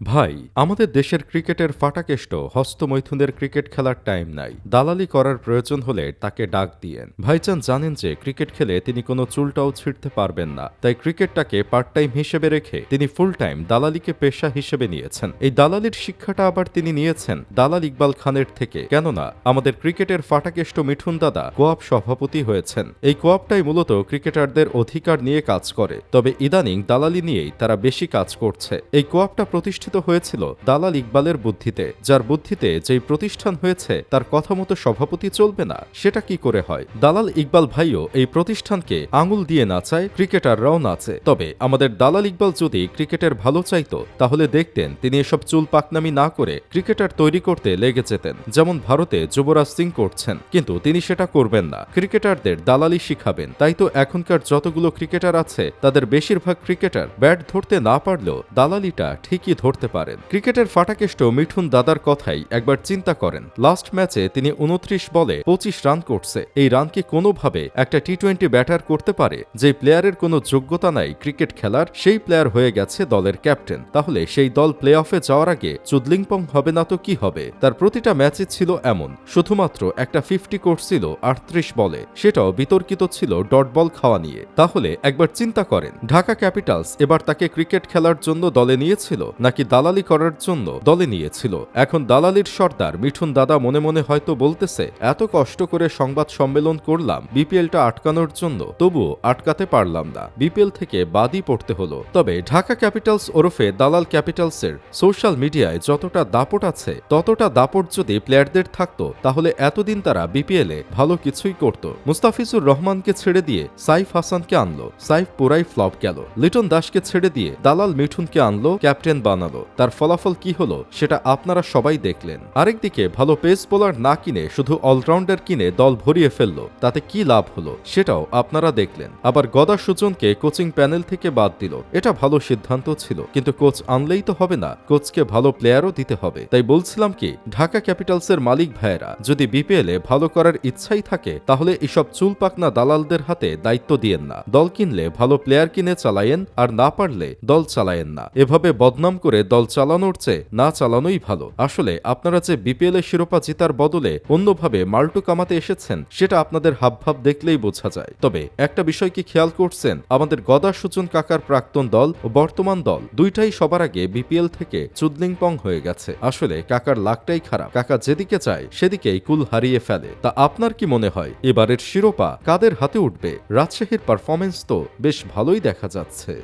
ভাই, আমাদের দেশের ক্রিকেটের ফাটাকেষ্ট হস্তমৈথুনের ক্রিকেট খেলার টাইম নাই। দালালি করার প্রয়োজন হলে তাকে ডাক দিয়েন। ভাইচান জানেন যে ক্রিকেট খেলে তিনি কোনো চুলটাও ছিঁড়তে পারবেন না। তাই ক্রিকেটটাকে পার্ট টাইম হিসেবে রেখে তিনি ফুল টাইম দালালিকে পেশা হিসেবে নিয়েছেন। এই দালালির শিক্ষাটা আবার তিনি নিয়েছেন দালাল ইকবাল খানের থেকে। কেননা, আমাদের ক্রিকেটের ফাটাকেষ্ট মিঠুন দাদা কোয়াপ সভাপতি হয়েছেন। এই কোয়াপটাই মূলত ক্রিকেটারদের অধিকার নিয়ে কাজ করে। তবে ইদানিং দালালি নিয়েই তারা বেশি কাজ করছে। এই কোয়াপটা প্রতিষ্ঠিত হয়েছিল দালাল ইকবালের বুদ্ধিতে, যার বুদ্ধিতে যেই প্রতিষ্ঠান হয়েছে, তার কথা মতো সভাপতি চলবে না। সেটা কি করে হয়? দালাল ইকবাল ভাইও এই প্রতিষ্ঠানকে আঙুল দিয়ে নাচায় ক্রিকেটাররাও নাচে তবে আমাদের দালাল ইকবাল যদি ক্রিকেটের ভালো চাইতো, তাহলে দেখতেন তিনি এসব চুল পাকনামি না করে ক্রিকেটার তৈরি করতে লেগে যেতেন, যেমন ভারতে যুবরাজ সিং করছেন। কিন্তু তিনি সেটা করবেন না। ক্রিকেটারদের দালালি শিখাবেন। তাই তো এখনকার যতগুলো ক্রিকেটার আছে, তাদের বেশিরভাগ ক্রিকেটার ব্যাট ধরতে না পারলেও দালালিটা ঠিকই ধরতে পারেন। ক্রিকেটের ফাটাকেষ্ট মিঠুন দাদার কথাই একবার চিন্তা করেন। লাস্ট ম্যাচে তিনি উনত্রিশ বলে পঁচিশ রান করছে। এই রান কি কোনোভাবে একটা টি টোয়েন্টি ব্যাটার করতে পারে? যে প্লেয়ারের কোনো যোগ্যতা নাই ক্রিকেট খেলার, সেই প্লেয়ার হয়ে গেছে দলের ক্যাপ্টেন। তাহলে সেই দল প্লে অফে যাওয়ার আগে চুদলিংপং হবে না তো কি হবে? তার প্রতিটা ম্যাচে ছিল এমন। শুধুমাত্র একটা ফিফটি করছিল আটত্রিশ বলে। সেটাও বিতর্কিত ছিল ডট বল খাওয়া নিয়ে। তাহলে একবার চিন্তা করেন, ঢাকা ক্যাপিটালস এবার তাকে ক্রিকেট খেলার জন্য দলে নিয়েছিল? নাকি দালালি করার জন্য দলে নিয়েছিল। এখন দালালির সর্দার মিঠুন দাদা মনে মনে হয়তো বলতেছে, এত কষ্ট করে সংবাদ সম্মেলন করলাম, বিপিএলটা আটকানোর জন্য। তবুও আটকাতে পারলাম না। বিপিএল থেকে বাদই পড়তে হলো। তবে ঢাকা ক্যাপিটালস ওরফে দালাল ক্যাপিটালসের সোশ্যাল মিডিয়ায় যতটা দাপট আছে, ততটা দাপট যদি প্লেয়ারদের থাকতো, তাহলে এতদিন তারা বিপিএলে ভালো কিছুই করত। মুস্তাফিজুর রহমানকে ছেড়ে দিয়ে সাইফ হাসানকে আনলো। সাইফ পুরাই ফ্লপ গেল। লিটন দাসকে ছেড়ে দিয়ে দালাল মিঠুনকে আনলো, ক্যাপ্টেন বানালো। তার ফলাফল কি হলো, সেটা আপনারা সবাই দেখলেন। আরেকদিকে ভালো পেস বোলার না কিনে শুধু অলরাউন্ডার কিনে দল ভরিয়ে ফেলল, তাতে কি লাভ হলো, সেটাও আপনারা দেখলেন। আবার গদা সুজনকে কোচিং প্যানেল থেকে বাদ দিল, এটা ভালো সিদ্ধান্ত ছিল। কিন্তু কোচ আনলেই তো হবে না, কোচকে ভালো প্লেয়ারও দিতে হবে। তাই বলছিলাম কি, ঢাকা ক্যাপিটালসের মালিক ভাইয়েরা, যদি বিপিএলে ভালো করার ইচ্ছাই থাকে, তাহলে এসব চুলপাকনা দালালদের হাতে দায়িত্ব দিয়েন না। দল কিনলে ভালো প্লেয়ার কিনে চালায়েন, আর না পারলে দল চালায়েন না। এভাবে বদনাম করে দল চালানোর চেয়ে না চালানোই ভালো। আসলে আপনারা যে বিপিএল এর শিরোপা জেতার বদলে অন্যভাবে মাল্টু কামাতে এসেছেন, সেটা আপনাদের হাবভাব দেখলেই বোঝা যায়। তবে একটা বিষয় কি খেয়াল করছেন? আমাদের গদা সুজন কাকার প্রাক্তন দল ও বর্তমান দল দুইটাই সবার আগে বিপিএল থেকে চুদলিংপং হয়ে গেছে। আসলে কাকার লাকটাই খারাপ। কাকা যেদিকে চায়, সেদিকেই কুল হারিয়ে ফেলে। তা আপনার কি মনে হয়? এবারের শিরোপা কাদের হাতে উঠবে? রাজশাহীর পারফরমেন্স তো বেশ ভালোই দেখা যাচ্ছে।